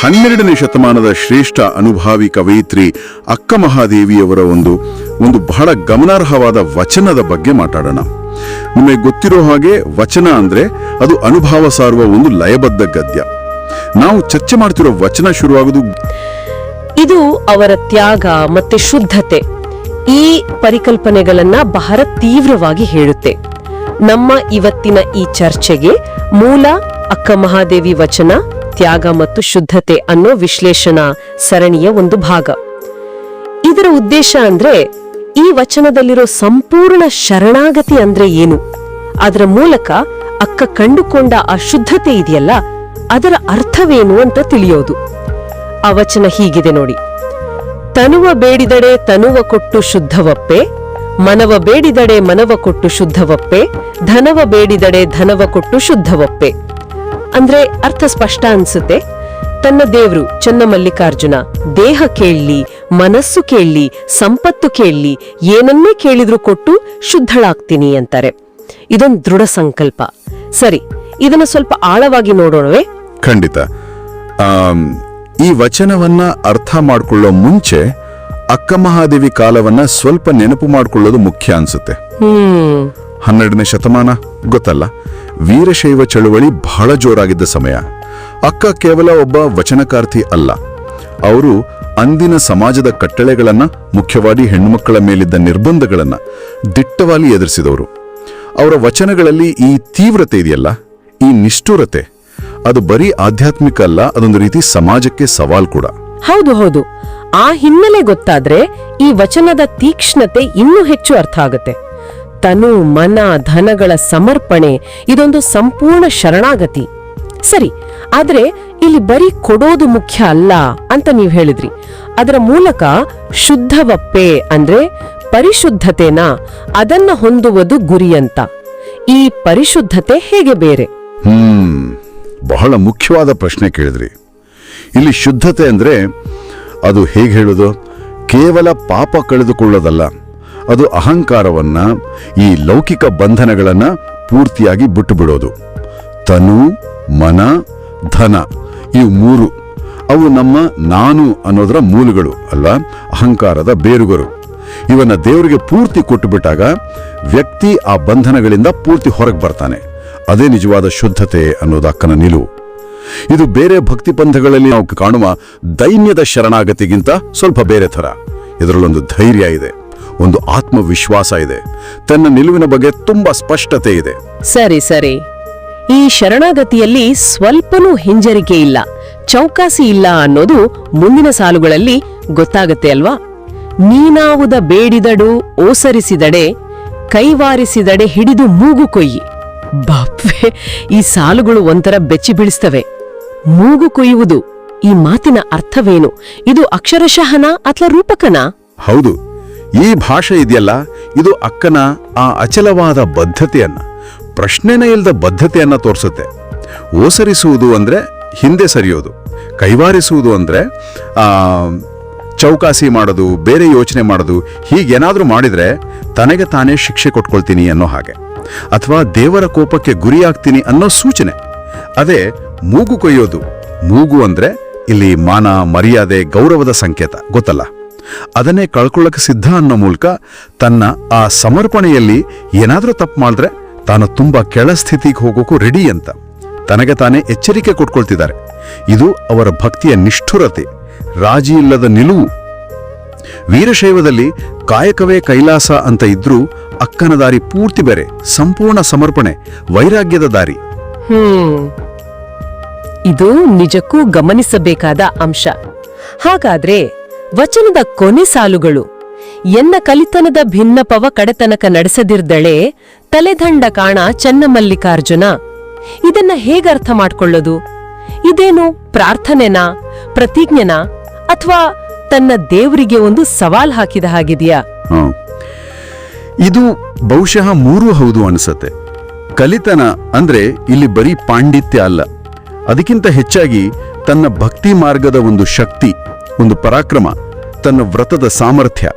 ಹನ್ನೆರಡನೇ ಶತಮಾನದ ಶ್ರೇಷ್ಠ ಅನುಭಾವಿ ಕವಯಿತ್ರಿ ಅಕ್ಕ ಮಹಾದೇವಿಯವರ ಒಂದು ಒಂದು ಬಹಳ ಗಮನಾರ್ಹವಾದ ವಚನದ ಬಗ್ಗೆ ಮಾತಾಡೋಣ. ನಿಮಗೆ ಗೊತ್ತಿರೋ ಹಾಗೆ ವಚನ ಅಂದ್ರೆ ಅದು ಅನುಭವ ಸಾರುವ ಒಂದು ಲಯಬದ್ಧ ಗದ್ಯ. ನಾವು ಚರ್ಚೆ ಮಾಡ್ತಿರೋ ವಚನ ಶುರುವಾಗೋದು? ಇದು ಅವರ ತ್ಯಾಗ ಮತ್ತೆ ಶುದ್ಧತೆ. ಈ ಪರಿಕಲ್ಪನೆಗಳನ್ನ ಬಹಳ ತೀವ್ರವಾಗಿ ಹೇಳುತ್ತೆ. ನಮ್ಮ ಇವತ್ತಿನ ಈ ಚರ್ಚೆಗೆ ಮೂಲ ಅಕ್ಕ ಮಹಾದೇವಿ ವಚನ ತ್ಯಾಗ ಮತ್ತು ಶುದ್ಧತೆ ಅನ್ನೋ ವಿಶ್ಲೇಷಣಾ ಸರಣಿಯ ಒಂದು ಭಾಗ. ಇದರ ಉದ್ದೇಶ ಅಂದ್ರೆ ಈ ವಚನದಲ್ಲಿರೋ ಸಂಪೂರ್ಣ ಶರಣಾಗತಿ ಅಂದ್ರೆ ಏನು? ಅದರ ಮೂಲಕ ಅಕ್ಕ ಕಂಡುಕೊಂಡ ಆ ಶುದ್ಧತೆ ಇದೆಯಲ್ಲ, ಅದರ ಅರ್ಥವೇನು ಅಂತ ತಿಳಿಯೋದು. ಆ ವಚನ ಹೀಗಿದೆ ನೋಡಿ. ತನುವ ಬೇಡಿದಡೆ ತನುವ ಕೊಟ್ಟು ಶುದ್ಧವಪ್ಪೆ, ಮನವ ಬೇಡಿದಡೆ ಮನವ ಕೊಟ್ಟು ಶುದ್ಧವಪ್ಪೆ, ಧನವ ಬೇಡಿದಡೆ ಧನವ ಕೊಟ್ಟು ಶುದ್ಧವಪ್ಪೆ. ಅಂದ್ರೆ ಅರ್ಥ ಸ್ಪಷ್ಟ ಅನ್ಸುತ್ತೆ? ತನ್ನ ದೇವ್ರು ಚನ್ನಮಲ್ಲಿಕಾರ್ಜುನ ದೇಹ ಕೇಳಲಿ ಮನಸ್ಸು ಕೇಳಲಿ ಸಂಪತ್ತು ಕೇಳಲಿ ಏನನ್ನೇ ಕೇಳಿದ್ರು ಕೊಟ್ಟು ಶುದ್ಧಳಾಗ್ತೀನಿ ಅಂತಾರೆ. ಇದೊಂದು ದೃಢ ಸಂಕಲ್ಪ. ಸರಿ ಇದನ್ನ ಸ್ವಲ್ಪ ಆಳವಾಗಿ ನೋಡೋಣವೇ? ಖಂಡಿತ. ಈ ವಚನವನ್ನ ಅರ್ಥ ಮಾಡ್ಕೊಳ್ಳೋ ಮುಂಚೆ ಅಕ್ಕ ಮಹಾದೇವಿ ಕಾಲವನ್ನ ಸ್ವಲ್ಪ ನೆನಪು ಮಾಡ್ಕೊಳ್ಳೋದು ಮುಖ್ಯ ಅನ್ಸುತ್ತೆ. ಹ್ಮ್. ಹನ್ನೆರಡನೇ ಶತಮಾನ? ಗೊತ್ತಲ್ಲ. ವೀರಶೈವ ಚಳುವಳಿ ಬಹಳ ಜೋರಾಗಿದ್ದ ಸಮಯ. ಅಕ್ಕ ಕೇವಲ ಒಬ್ಬ ವಚನಕಾರ್ತಿ ಅಲ್ಲ. ಅವರು ಅಂದಿನ ಸಮಾಜದ ಕಟ್ಟಳೆಗಳನ್ನು, ಮುಖ್ಯವಾಗಿ ಹೆಣ್ಣುಮಕ್ಕಳ ಮೇಲಿದ್ದ ನಿರ್ಬಂಧಗಳನ್ನು ದಿಟ್ಟವಾಗಿ ಎದುರಿಸಿದವರು. ಅವರ ವಚನಗಳಲ್ಲಿ ಈ ತೀವ್ರತೆ ಇದೆಯಲ್ಲ? ಈ ನಿಷ್ಠುರತೆ? ಅದು ಬರೀ ಆಧ್ಯಾತ್ಮಿಕ ಅಲ್ಲ, ಅದೊಂದು ರೀತಿ ಸಮಾಜಕ್ಕೆ ಸವಾಲ್ ಕೂಡ. ಹೌದು ಹೌದು. ಆ ಹಿನ್ನೆಲೆ ಗೊತ್ತಾದ್ರೆ ಈ ವಚನದ ತೀಕ್ಷ್ಣತೆ ಇನ್ನೂ ಹೆಚ್ಚು ಅರ್ಥ ಆಗುತ್ತೆ. ತನು ಮನ ಧನಗಳ ಸಮರ್ಪಣೆ, ಇದೊಂದು ಸಂಪೂರ್ಣ ಶರಣಾಗತಿ. ಸರಿ, ಆದ್ರೆ ಇಲ್ಲಿ ಬರೀ ಕೊಡೋದು ಮುಖ್ಯ ಅಲ್ಲ ಅಂತ ನೀವು ಹೇಳಿದ್ರಿ. ಅದರ ಮೂಲಕ ಶುದ್ಧವಪ್ಪೆ ಅಂದ್ರೆ ಪರಿಶುದ್ಧತೆನ? ಅದನ್ನ ಹೊಂದುವುದು ಗುರಿ ಅಂತ. ಈ ಪರಿಶುದ್ಧತೆ ಹೇಗೆ ಬೇರೆ? ಹ್ಮ್, ಬಹಳ ಮುಖ್ಯವಾದ ಪ್ರಶ್ನೆ ಕೇಳಿದ್ರಿ. ಇಲ್ಲಿ ಶುದ್ಧತೆ ಅಂದ್ರೆ ಅದು ಹೇಗೆ ಹೇಳೋದು? ಕೇವಲ ಪಾಪ ಕಳೆದುಕೊಳ್ಳೋದಲ್ಲ. ಅದು ಅಹಂಕಾರವನ್ನ ಈ ಲೌಕಿಕ ಬಂಧನಗಳನ್ನ ಪೂರ್ತಿಯಾಗಿ ಬಿಟ್ಟು ಬಿಡೋದು ತನು, ಮನ, ಧನ ಇವು ಮೂರು. ಅವು ನಮ್ಮ ನಾನು ಅನ್ನೋದರ ಮೂಲಗಳು ಅಲ್ಲ ಅಹಂಕಾರದ ಬೇರುಗಳು. ಇವನ್ನ ದೇವರಿಗೆ ಪೂರ್ತಿ ಕೊಟ್ಟುಬಿಟ್ಟಾಗ ವ್ಯಕ್ತಿ ಆ ಬಂಧನಗಳಿಂದ ಪೂರ್ತಿ ಹೊರಗೆ ಬರ್ತಾನೆ. ಅದೇ ನಿಜವಾದ ಶುದ್ಧತೆ ಅನ್ನೋದು ಅಕ್ಕನ ನಿಲುವು. ಇದು ಬೇರೆ ಭಕ್ತಿ ಪಂಥಗಳಲ್ಲಿ ನಾವು ಕಾಣುವ ದೈನ್ಯದ ಶರಣಾಗತಿಗಿಂತ ಸ್ವಲ್ಪ ಬೇರೆ ಥರ. ಇದರಲ್ಲೊಂದು ಧೈರ್ಯ ಇದೆ. ಒಂದು ಆತ್ಮವಿಶ್ವಾಸ ಇದೆ. ತನ್ನ ನಿಲುವಿನ ಬಗ್ಗೆ ತುಂಬಾ ಸ್ಪಷ್ಟತೆ ಇದೆ. ಸರಿ ಸರಿ. ಈ ಶರಣಾಗತಿಯಲ್ಲಿ ಸ್ವಲ್ಪನೂ ಹಿಂಜರಿಕೆ ಇಲ್ಲ. ಚೌಕಾಸಿ ಇಲ್ಲ ಅನ್ನೋದು ಮುಂದಿನ ಸಾಲುಗಳಲ್ಲಿ ಗೊತ್ತಾಗತ್ತೆ ಅಲ್ವಾ? ನೀನಾವುದ ಬೇಡಿದಡು ಓಸರಿಸಿದಡೆ ಕೈವಾರಿಸಿದಡೆ ಹಿಡಿದು ಮೂಗು ಕೊಯ್ಯಿ. ಬಾಪ್ವೆ ಈ ಸಾಲುಗಳು ಒಂಥರ ಬೆಚ್ಚಿ ಬೀಳಿಸ್ತವೆ. ಮೂಗು ಕೊಯ್ಯುವುದು ಈ ಮಾತಿನ ಅರ್ಥವೇನು? ಇದು ಅಕ್ಷರಶಃನ ಅಥವಾ ರೂಪಕನಾ? ಹೌದು. ಈ ಭಾಷೆ ಇದೆಯಲ್ಲ? ಇದು ಅಕ್ಕನ ಆ ಅಚಲವಾದ ಬದ್ಧತೆಯನ್ನ, ಪ್ರಶ್ನೆನೇ ಇಲ್ಲದ ಬದ್ಧತೆಯನ್ನ ತೋರಿಸುತ್ತೆ. ಓಸರಿಸುವುದು ಅಂದ್ರೆ ಹಿಂದೆ ಸರಿಯೋದು, ಕೈವಾರಿಸುವುದು ಅಂದ್ರೆ ಚೌಕಾಸಿ ಮಾಡೋದು, ಬೇರೆ ಯೋಚನೆ ಮಾಡೋದು, ಹೀಗೇನಾದರೂ ಮಾಡಿದ್ರೆ ತನಗೆ ತಾನೇ ಶಿಕ್ಷೆ ಕೊಟ್ಕೊಳ್ತೀನಿ ಅನ್ನೋ ಹಾಗೆ. ಅಥವಾ ದೇವರ ಕೋಪಕ್ಕೆ ಗುರಿಯಾಗ್ತೀನಿ ಅನ್ನೋ ಸೂಚನೆ. ಅದೇ ಮೂಗು ಕೊಯ್ಯೋದು, ಮೂಗು ಅಂದ್ರೆ ಇಲ್ಲಿ ಮಾನ, ಮರ್ಯಾದೆ, ಗೌರವದ ಸಂಕೇತ, ಗೊತ್ತಲ್ಲ? ಅದನ್ನೇ ಕಳ್ಕೊಳ್ಳಕ್ಕೆ ಸಿದ್ಧ ಅನ್ನೋ ಮೂಲಕ ತನ್ನ ಆ ಸಮರ್ಪಣೆಯಲ್ಲಿ ಏನಾದರೂ ತಪ್ಪು ಮಾಡಿದ್ರೆ ತಾನು ತುಂಬಾ ಕೆಳ ಸ್ಥಿತಿಗೆ ಹೋಗೋಕ್ಕೂ ರೆಡಿ ಅಂತ. ತನಗೆ ತಾನೇ ಎಚ್ಚರಿಕೆ ಕೊಟ್ಕೊಳ್ತಿದ್ದಾರೆ. ಇದು ಅವರ ಭಕ್ತಿಯ ನಿಷ್ಠುರತೆ, ರಾಜಿ ಇಲ್ಲದ ನಿಲುವು. ವೀರಶೈವದಲ್ಲಿ ಕಾಯಕವೇ ಕೈಲಾಸ ಅಂತ ಇದ್ರೂ ಅಕ್ಕನ ದಾರಿ ಪೂರ್ತಿ ಬೇರೆ, ಸಂಪೂರ್ಣ ಸಮರ್ಪಣೆ, ವೈರಾಗ್ಯದ ದಾರಿ. ಇದು ನಿಜಕ್ಕೂ ಗಮನಿಸಬೇಕಾದ ಅಂಶ. ಹಾಗಾದ್ರೆ ವಚನದ ಕೊನೆ ಸಾಲುಗಳು. ಎನ್ನ ಕಲಿತನದ ಭಿನ್ನಪವ ಕಡೆತನಕ ನಡೆಸದಿರ್ದಳೆ, ತಲೆದಂಡ ಕಾಣ ಚನ್ನಮಲ್ಲಿಕಾರ್ಜುನ. ಇದನ್ನ ಹೇಗರ್ಥ ಮಾಡ್ಕೊಳ್ಳೋದು? ಇದೇನು ಪ್ರಾರ್ಥನೆನಾ, ಪ್ರತಿಜ್ಞೆನಾ, ಅಥವಾ ತನ್ನ ದೇವರಿಗೆ ಒಂದು ಸವಾಲ್ ಹಾಕಿದ ಹಾಗಿದೆಯಾ. ಇದು ಬಹುಶಃ ಮೂರು ಹೌದು ಅನಿಸತ್ತೆ. ಕಲಿತನ ಅಂದ್ರೆ ಇಲ್ಲಿ ಬರೀ ಪಾಂಡಿತ್ಯ ಅಲ್ಲ. ಅದಕ್ಕಿಂತ ಹೆಚ್ಚಾಗಿ ತನ್ನ ಭಕ್ತಿ ಮಾರ್ಗದ ಒಂದು ಶಕ್ತಿ. ಒಂದು ಪರಾಕ್ರಮ, ತನ್ನ ವ್ರತದ ಸಾಮರ್ಥ್ಯ.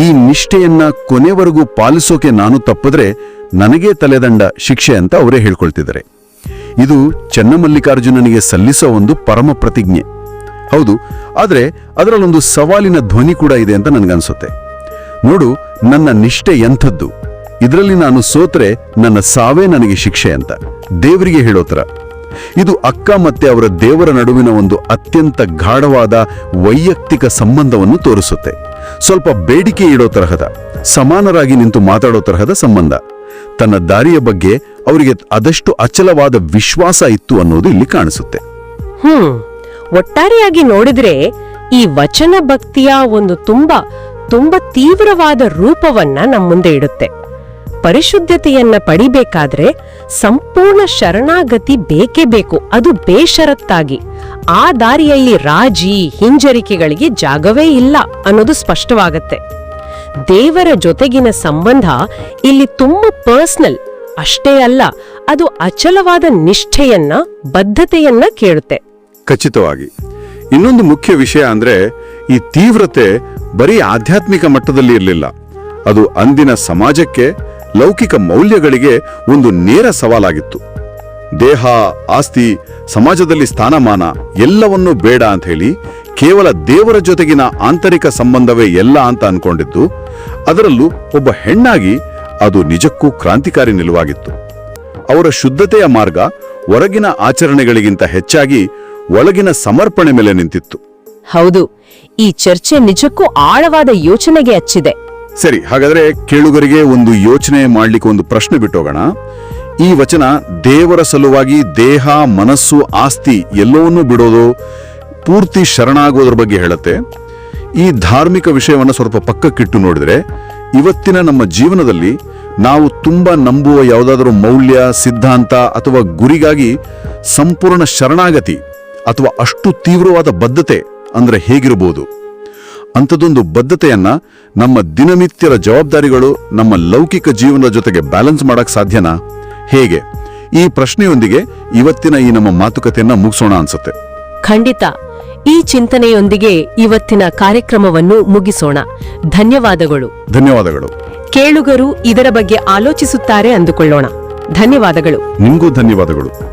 ಈ ನಿಷ್ಠೆಯನ್ನ ಕೊನೆವರೆಗೂ ಪಾಲಿಸೋಕೆ ನಾನು ತಪ್ಪಿದ್ರೆ ನನಗೆ ತಲೆದಂಡ ಶಿಕ್ಷೆ ಅಂತ ಅವರೇ ಹೇಳ್ಕೊಳ್ತಿದ್ದಾರೆ. ಇದು ಚೆನ್ನಮಲ್ಲಿಕಾರ್ಜುನನಿಗೆ ಸಲ್ಲಿಸೋ ಒಂದು ಪರಮ ಪ್ರತಿಜ್ಞೆ. ಹೌದು, ಆದರೆ ಅದರಲ್ಲೊಂದು ಸವಾಲಿನ ಧ್ವನಿ ಕೂಡ ಇದೆ ಅಂತ ನನಗನ್ಸುತ್ತೆ. ನೋಡು, ನನ್ನ ನಿಷ್ಠೆ ಎಂಥದ್ದು? ಇದರಲ್ಲಿ ನಾನು ಸೋತ್ರೆ ನನ್ನ ಸಾವೇ ನನಗೆ ಶಿಕ್ಷೆ ಅಂತ. ದೇವರಿಗೆ ಹೇಳೋ ಇದು ಅಕ್ಕ ಮತ್ತೆ ಅವರ ದೇವರ ನಡುವಿನ ಒಂದು ಅತ್ಯಂತ ಗಾಢವಾದ ವೈಯಕ್ತಿಕ ಸಂಬಂಧವನ್ನು ತೋರಿಸುತ್ತೆ. ಸ್ವಲ್ಪ ಬೇಡಿಕೆ ಇಡೋ ತರಹದ, ಸಮಾನರಾಗಿ ನಿಂತು ಮಾತಾಡೋ ತರಹದ ಸಂಬಂಧ. ತನ್ನ ದಾರಿಯ ಬಗ್ಗೆ ಅವರಿಗೆ ಅದಷ್ಟು ಅಚಲವಾದ ವಿಶ್ವಾಸ ಇತ್ತು ಅನ್ನೋದು ಇಲ್ಲಿ ಕಾಣಿಸುತ್ತೆ. ಹ್ಮ್, ಒಟ್ಟಾರೆಯಾಗಿ ನೋಡಿದ್ರೆ ಈ ವಚನ ಭಕ್ತಿಯ ಒಂದು ತುಂಬಾ ತುಂಬಾ ತೀವ್ರವಾದ ರೂಪವನ್ನ ನಮ್ಮ ಮುಂದೆ ಇಡುತ್ತೆ. ಪರಿಶುದ್ಧತೆಯನ್ನ ಪಡಿಬೇಕಾದ್ರೆ ಸಂಪೂರ್ಣ ಶರಣಾಗತಿ ಬೇಕೇ ಬೇಕು. ಅದು ಬೇಷರತ್ತಾಗಿ. ಆ ದಾರಿಯಲ್ಲಿ ರಾಜಿ, ಹಿಂಜರಿಕೆಗಳಿಗೆ ಜಾಗವೇ ಇಲ್ಲ ಅನ್ನೋದು ಸ್ಪಷ್ಟವಾಗತ್ತೆ. ದೇವರ ಜೊತೆಗಿನ ಸಂಬಂಧ ಇಲ್ಲಿ ತುಂಬಾ ಪರ್ಸ್ನಲ್, ಅಷ್ಟೇ ಅಲ್ಲ, ಅದು ಅಚಲವಾದ ನಿಷ್ಠೆಯನ್ನ, ಬದ್ಧತೆಯನ್ನ ಕೇಳುತ್ತೆ. ಖಚಿತವಾಗಿ. ಇನ್ನೊಂದು ಮುಖ್ಯ ವಿಷಯ ಅಂದ್ರೆ, ಈ ತೀವ್ರತೆ ಬರೀ ಆಧ್ಯಾತ್ಮಿಕ ಮಟ್ಟದಲ್ಲಿ ಇರಲಿಲ್ಲ. ಅದು ಅಂದಿನ ಸಮಾಜಕ್ಕೆ ಲೌಕಿಕ ಮೌಲ್ಯಗಳಿಗೆ ಒಂದು ನೇರ ಸವಾಲಾಗಿತ್ತು. ದೇಹ, ಆಸ್ತಿ, ಸಮಾಜದಲ್ಲಿ ಸ್ಥಾನಮಾನ ಎಲ್ಲವನ್ನೂ ಬೇಡ ಅಂತ ಹೇಳಿ ಕೇವಲ ದೇವರ ಜೊತೆಗಿನ ಆಂತರಿಕ ಸಂಬಂಧವೇ ಎಲ್ಲ ಅಂತ ಅನ್ಕೊಂಡಿದ್ದು, ಅದರಲ್ಲೂ ಒಬ್ಬ ಹೆಣ್ಣಾಗಿ ಅದು ನಿಜಕ್ಕೂ ಕ್ರಾಂತಿಕಾರಿ ನಿಲುವಾಗಿತ್ತು. ಅವರ ಶುದ್ಧತೆಯ ಮಾರ್ಗ ಹೊರಗಿನ ಆಚರಣೆಗಳಿಗಿಂತ ಹೆಚ್ಚಾಗಿ ಒಳಗಿನ ಸಮರ್ಪಣೆ ಮೇಲೆ ನಿಂತಿತ್ತು. ಹೌದು, ಈ ಚರ್ಚೆ ನಿಜಕ್ಕೂ ಆಳವಾದ ಯೋಚನೆಗೆ ಹಚ್ಚಿದೆ ಸರಿ, ಹಾಗಾದ್ರೆ ಕೇಳುಗರಿಗೆ ಒಂದು ಯೋಚನೆ ಮಾಡ್ಲಿಕ್ಕೆ ಒಂದು ಪ್ರಶ್ನೆ ಬಿಟ್ಟೋಗೋಣ. ಈ ವಚನ, ದೇವರ ಸಲುವಾಗಿ ದೇಹ, ಮನಸ್ಸು, ಆಸ್ತಿ ಎಲ್ಲವನ್ನೂ ಬಿಡೋದು ಪೂರ್ತಿ ಶರಣಾಗೋದ್ರ ಬಗ್ಗೆ ಹೇಳುತ್ತೆ. ಈ ಧಾರ್ಮಿಕ ವಿಷಯವನ್ನು ಸ್ವಲ್ಪ ಪಕ್ಕಕ್ಕಿಟ್ಟು ನೋಡಿದ್ರೆ, ಇವತ್ತಿನ ನಮ್ಮ ಜೀವನದಲ್ಲಿ ನಾವು ತುಂಬ ನಂಬುವ ಯಾವುದಾದರೂ ಮೌಲ್ಯ, ಸಿದ್ಧಾಂತ ಅಥವಾ ಗುರಿಗಾಗಿ ಸಂಪೂರ್ಣ ಶರಣಾಗತಿ ಅಥವಾ ಅಷ್ಟು ತೀವ್ರವಾದ ಬದ್ಧತೆ ಅಂದ್ರೆ ಹೇಗಿರಬಹುದು ಅಂಥದ್ದೊಂದು ಬದ್ಧತೆಯನ್ನ ನಮ್ಮ ದಿನನಿತ್ಯದ ಜವಾಬ್ದಾರಿಗಳು ನಮ್ಮ ಲೌಕಿಕ ಜೀವನದ ಜೊತೆಗೆ ಬ್ಯಾಲೆನ್ಸ್ ಮಾಡಕ್ ಸಾಧ್ಯನಾ? ಹೇಗೆ? ಈ ಪ್ರಶ್ನೆಯೊಂದಿಗೆ ಇವತ್ತಿನ ಈ ನಮ್ಮ ಮಾತುಕತೆಯನ್ನ ಮುಗಿಸೋಣ ಅನ್ಸುತ್ತೆ. ಖಂಡಿತ. ಈ ಚಿಂತನೆಯೊಂದಿಗೆ ಇವತ್ತಿನ ಕಾರ್ಯಕ್ರಮವನ್ನು ಮುಗಿಸೋಣ. ಧನ್ಯವಾದಗಳು. ಧನ್ಯವಾದಗಳು. ಕೇಳುಗರು ಇದರ ಬಗ್ಗೆ ಆಲೋಚಿಸುತ್ತಾರೆ ಅಂದುಕೊಳ್ಳೋಣ. ಧನ್ಯವಾದಗಳು. ನಿಮಗೂ ಧನ್ಯವಾದಗಳು.